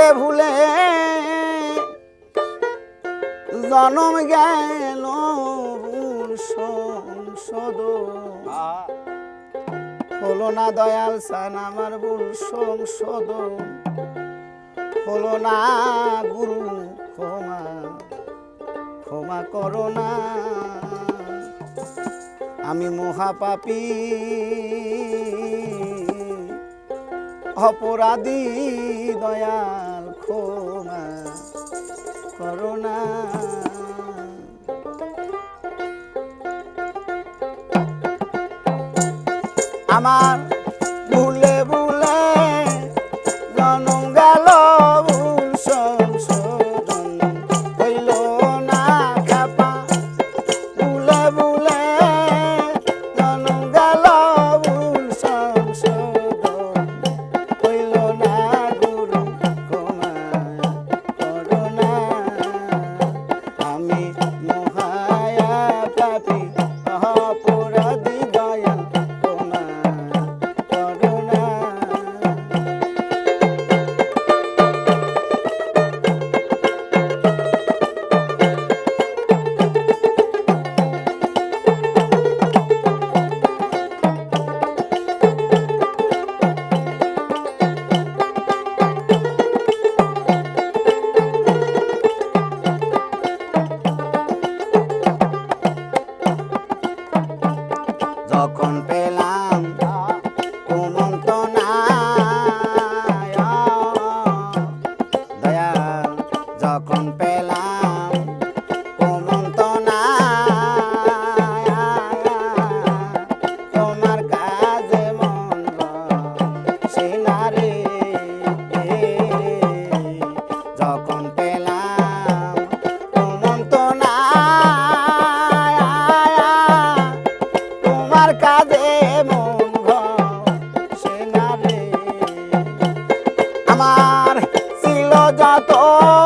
ভুলে ভুলে জনম গেল সংসদ হলো না দয়াল সান আমার ভুল সংসদ হলো না গুরু ক্ষমা ক্ষমা করো না। আমি মহাপাপি, অপরাধী দয়া করোনা আমার ভুলে ভুলে যাতন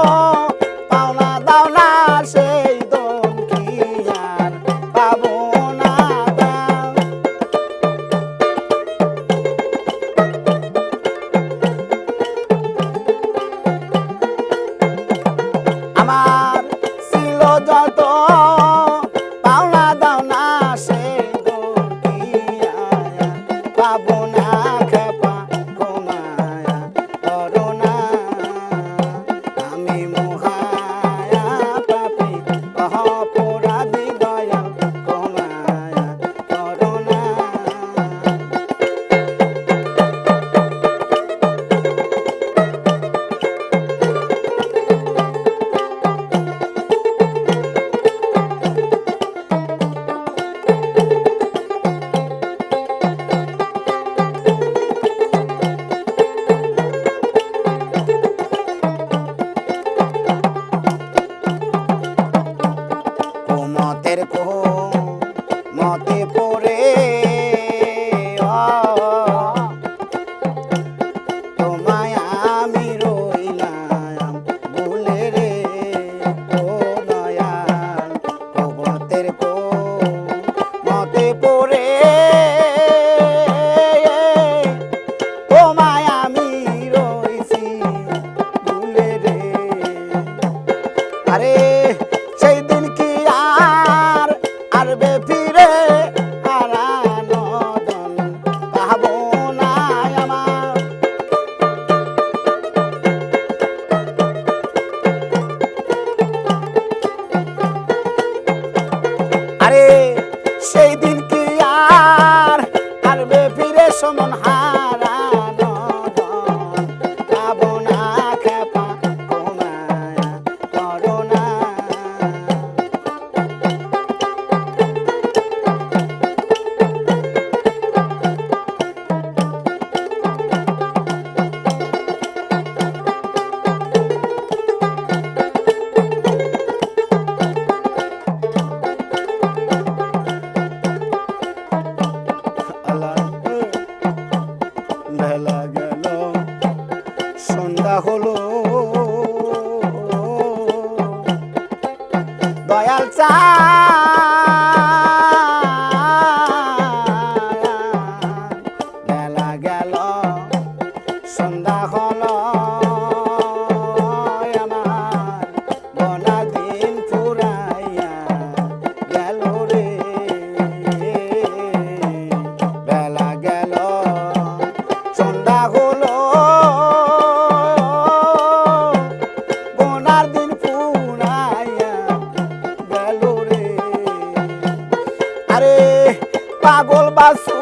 আসু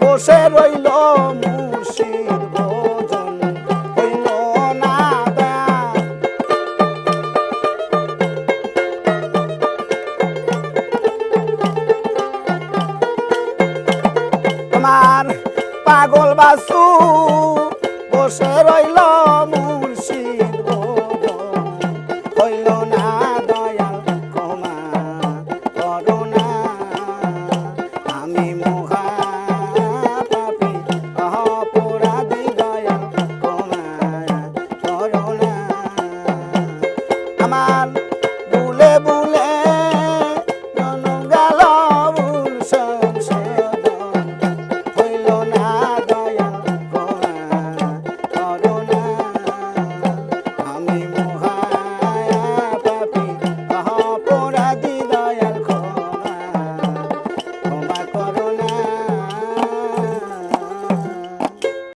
বসে রইল মুর্শিদ ভোজন হইল না তোমার পাগল বাসু বসে রইল মুর্শিদ